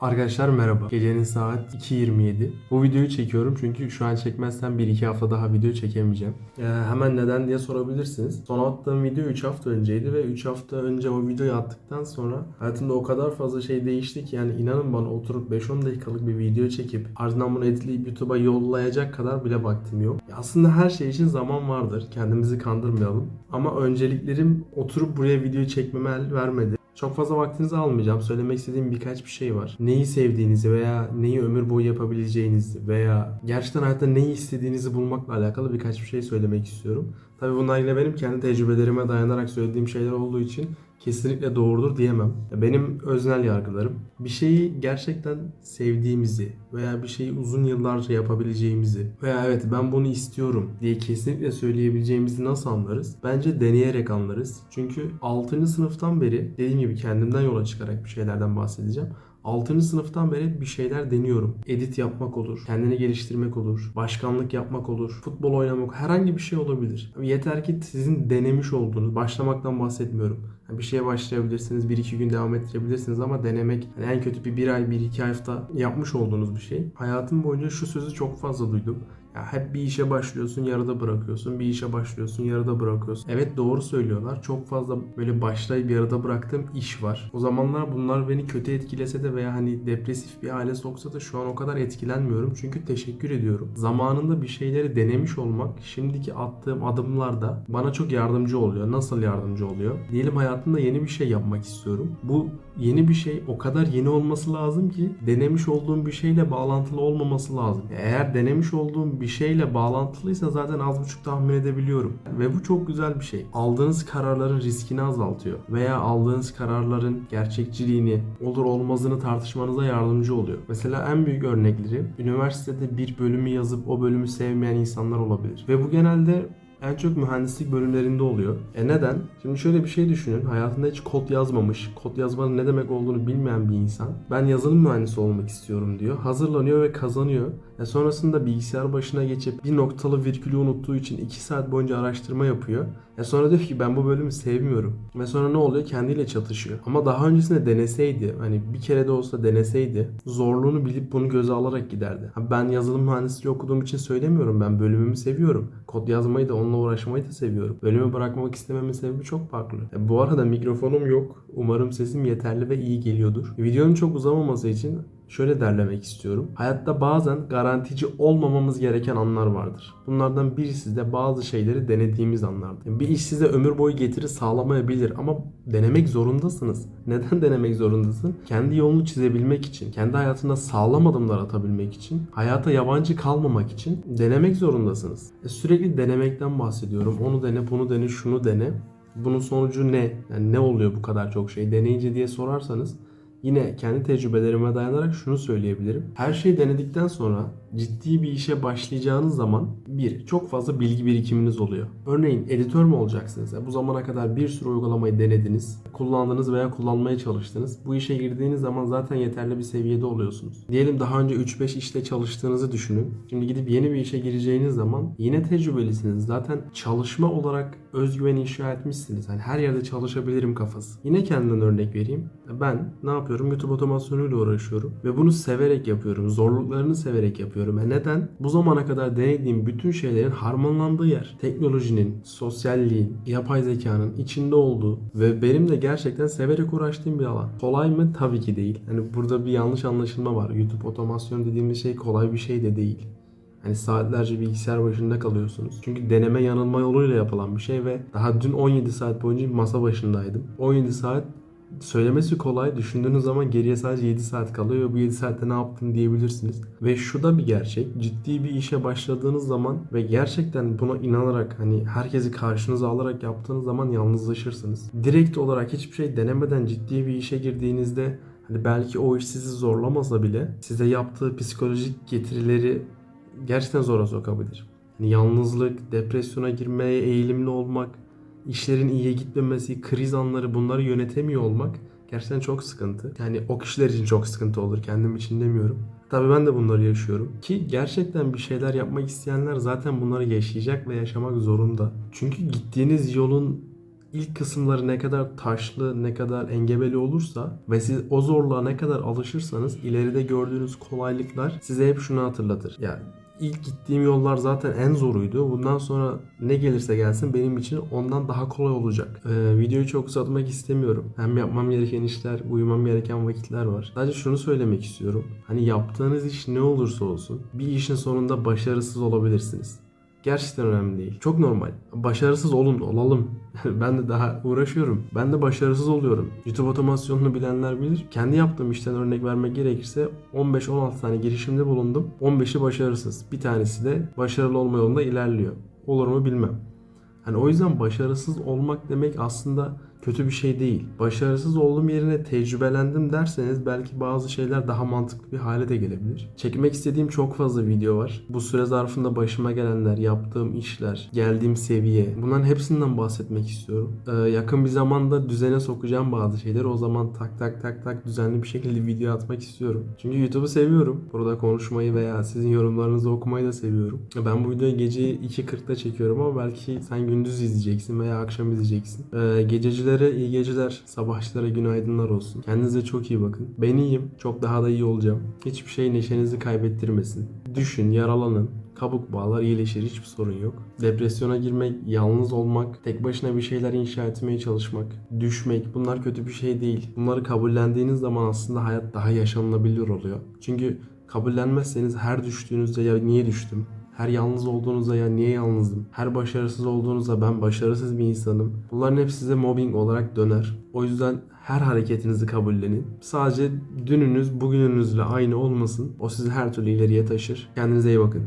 Arkadaşlar merhaba. Gecenin saat 2.27. Bu videoyu çekiyorum çünkü şu an çekmezsem 1-2 hafta daha video çekemeyeceğim. Ee, hemen neden diye sorabilirsiniz. Son attığım video 3 hafta önceydi ve 3 hafta önce o videoyu attıktan sonra hayatımda o kadar fazla şey değişti ki yani inanın bana oturup 5-10 dakikalık bir video çekip ardından bunu editleyip YouTube'a yollayacak kadar bile vaktim yok. Ya aslında her şey için zaman vardır. Kendimizi kandırmayalım. Ama önceliklerim oturup buraya video çekmeme el vermedi. Çok fazla vaktinizi almayacağım. Söylemek istediğim birkaç bir şey var. Neyi sevdiğinizi veya neyi ömür boyu yapabileceğinizi veya gerçekten hayatta neyi istediğinizi bulmakla alakalı birkaç bir şey söylemek istiyorum. Tabii bunlar yine benim kendi tecrübelerime dayanarak söylediğim şeyler olduğu için kesinlikle doğrudur diyemem. Benim öznel yargılarım. Bir şeyi gerçekten sevdiğimizi veya bir şeyi uzun yıllarca yapabileceğimizi veya evet ben bunu istiyorum diye kesinlikle söyleyebileceğimizi nasıl anlarız? Bence deneyerek anlarız. Çünkü 6. sınıftan beri dediğim gibi kendimden yola çıkarak bir şeylerden bahsedeceğim. 6. sınıftan beri bir şeyler deniyorum. Edit yapmak olur, kendini geliştirmek olur, başkanlık yapmak olur, futbol oynamak, herhangi bir şey olabilir. Yeter ki sizin denemiş olduğunuz, başlamaktan bahsetmiyorum. Bir şeye başlayabilirsiniz, 1-2 gün devam ettirebilirsiniz ama denemek yani en kötü bir 1 ay, 1-2 hafta yapmış olduğunuz bir şey. Hayatım boyunca şu sözü çok fazla duydum. Ya hep bir işe başlıyorsun, yarıda bırakıyorsun. Bir işe başlıyorsun, yarıda bırakıyorsun. Evet doğru söylüyorlar. Çok fazla böyle başlayıp yarıda bıraktığım iş var. O zamanlar bunlar beni kötü etkilese de veya hani depresif bir hale soksa da şu an o kadar etkilenmiyorum. Çünkü teşekkür ediyorum. Zamanında bir şeyleri denemiş olmak şimdiki attığım adımlarda bana çok yardımcı oluyor. Nasıl yardımcı oluyor? Diyelim hayatımda yeni bir şey yapmak istiyorum. Bu yeni bir şey o kadar yeni olması lazım ki denemiş olduğum bir şeyle bağlantılı olmaması lazım. Eğer denemiş olduğum bir şeyle bağlantılıysa zaten az buçuk tahmin edebiliyorum. Ve bu çok güzel bir şey. Aldığınız kararların riskini azaltıyor. Veya aldığınız kararların gerçekçiliğini, olur olmazını tartışmanıza yardımcı oluyor. Mesela en büyük örnekleri üniversitede bir bölümü yazıp o bölümü sevmeyen insanlar olabilir. Ve bu genelde en çok mühendislik bölümlerinde oluyor. E neden? Şimdi şöyle bir şey düşünün. Hayatında hiç kod yazmamış, kod yazmanın ne demek olduğunu bilmeyen bir insan ben yazılım mühendisi olmak istiyorum diyor. Hazırlanıyor ve kazanıyor. E sonrasında bilgisayar başına geçip bir noktalı virgülü unuttuğu için 2 saat boyunca araştırma yapıyor. E sonra diyor ki ben bu bölümü sevmiyorum. Ve sonra ne oluyor? Kendiyle çatışıyor. Ama daha öncesinde deneseydi, hani bir kere de olsa deneseydi zorluğunu bilip bunu göze alarak giderdi. Ben yazılım mühendisliği okuduğum için söylemiyorum. Ben bölümümü seviyorum. Kod yazmayı da onunla uğraşmayı da seviyorum. Bölümü bırakmak istememin sebebi çok farklı. E bu arada mikrofonum yok. Umarım sesim yeterli ve iyi geliyordur. Videonun çok uzamaması için şöyle derlemek istiyorum. Hayatta bazen garantici olmamamız gereken anlar vardır. Bunlardan birisi de bazı şeyleri denediğimiz anlardır. Bir iş size ömür boyu getiri sağlamayabilir ama denemek zorundasınız. Neden denemek zorundasın? Kendi yolunu çizebilmek için, kendi hayatında sağlam adımlar atabilmek için, hayata yabancı kalmamak için denemek zorundasınız. E sürekli denemekten bahsediyorum. Onu dene, bunu dene, şunu dene. Bunun sonucu ne? Yani ne oluyor bu kadar çok şey deneyince diye sorarsanız Yine kendi tecrübelerime dayanarak şunu söyleyebilirim. Her şeyi denedikten sonra ciddi bir işe başlayacağınız zaman bir, çok fazla bilgi birikiminiz oluyor. Örneğin editör mü olacaksınız? Bu zamana kadar bir sürü uygulamayı denediniz, kullandınız veya kullanmaya çalıştınız. Bu işe girdiğiniz zaman zaten yeterli bir seviyede oluyorsunuz. Diyelim daha önce 3-5 işte çalıştığınızı düşünün. Şimdi gidip yeni bir işe gireceğiniz zaman yine tecrübelisiniz. Zaten çalışma olarak özgüven inşa etmişsiniz. Hani her yerde çalışabilirim kafası. Yine kendimden örnek vereyim. Ben ne yapıyorum? YouTube otomasyonuyla uğraşıyorum ve bunu severek yapıyorum. Zorluklarını severek yapıyorum. E neden? Bu zamana kadar denediğim bütün şeylerin harmanlandığı yer. Teknolojinin, sosyalliğin, yapay zekanın içinde olduğu ve benim de gerçekten severek uğraştığım bir alan. Kolay mı? Tabii ki değil. Hani burada bir yanlış anlaşılma var. YouTube otomasyon dediğimiz şey kolay bir şey de değil. Hani saatlerce bilgisayar başında kalıyorsunuz. Çünkü deneme yanılma yoluyla yapılan bir şey ve daha dün 17 saat boyunca masa başındaydım. 17 saat söylemesi kolay. Düşündüğünüz zaman geriye sadece 7 saat kalıyor ve bu 7 saatte ne yaptım diyebilirsiniz. Ve şu da bir gerçek. Ciddi bir işe başladığınız zaman ve gerçekten buna inanarak hani herkesi karşınıza alarak yaptığınız zaman yalnızlaşırsınız. Direkt olarak hiçbir şey denemeden ciddi bir işe girdiğinizde Hani belki o iş sizi zorlamasa bile size yaptığı psikolojik getirileri gerçekten zora sokabilir. Yani yalnızlık, depresyona girmeye eğilimli olmak, işlerin iyiye gitmemesi, kriz anları bunları yönetemiyor olmak gerçekten çok sıkıntı. Yani o kişiler için çok sıkıntı olur. Kendim için demiyorum. Tabii ben de bunları yaşıyorum. Ki gerçekten bir şeyler yapmak isteyenler zaten bunları yaşayacak ve yaşamak zorunda. Çünkü gittiğiniz yolun ilk kısımları ne kadar taşlı, ne kadar engebeli olursa ve siz o zorluğa ne kadar alışırsanız ileride gördüğünüz kolaylıklar size hep şunu hatırlatır. Yani ilk gittiğim yollar zaten en zoruydu. Bundan sonra ne gelirse gelsin benim için ondan daha kolay olacak. Ee, videoyu çok uzatmak istemiyorum. Hem yapmam gereken işler, uyumam gereken vakitler var. Sadece şunu söylemek istiyorum. Hani yaptığınız iş ne olursa olsun bir işin sonunda başarısız olabilirsiniz. Gerçekten önemli değil. Çok normal. Başarısız olun, olalım. ben de daha uğraşıyorum. Ben de başarısız oluyorum. YouTube otomasyonunu bilenler bilir. Kendi yaptığım işten örnek vermek gerekirse 15-16 tane girişimde bulundum. 15'i başarısız. Bir tanesi de başarılı olma yolunda ilerliyor. Olur mu bilmem. Hani o yüzden başarısız olmak demek aslında kötü bir şey değil. Başarısız olduğum yerine tecrübelendim derseniz belki bazı şeyler daha mantıklı bir hale de gelebilir. Çekmek istediğim çok fazla video var. Bu süre zarfında başıma gelenler, yaptığım işler, geldiğim seviye bunların hepsinden bahsetmek istiyorum. Ee, yakın bir zamanda düzene sokacağım bazı şeyleri. O zaman tak tak tak tak düzenli bir şekilde video atmak istiyorum. Çünkü YouTube'u seviyorum. Burada konuşmayı veya sizin yorumlarınızı okumayı da seviyorum. Ben bu videoyu gece 2.40'da çekiyorum ama belki sen gündüz izleyeceksin veya akşam izleyeceksin. Ee, gececilere iyi geceler, sabahçılara günaydınlar olsun. Kendinize çok iyi bakın. Ben iyiyim. Çok daha da iyi olacağım. Hiçbir şey neşenizi kaybettirmesin. Düşün, yaralanın. Kabuk bağlar iyileşir hiçbir sorun yok. Depresyona girmek, yalnız olmak, tek başına bir şeyler inşa etmeye çalışmak, düşmek bunlar kötü bir şey değil. Bunları kabullendiğiniz zaman aslında hayat daha yaşanılabilir oluyor. Çünkü kabullenmezseniz her düştüğünüzde ya niye düştüm? Her yalnız olduğunuzda ya niye yalnızdım? Her başarısız olduğunuzda ben başarısız bir insanım. Bunların hepsi size mobbing olarak döner. O yüzden her hareketinizi kabullenin. Sadece dününüz bugününüzle aynı olmasın. O sizi her türlü ileriye taşır. Kendinize iyi bakın.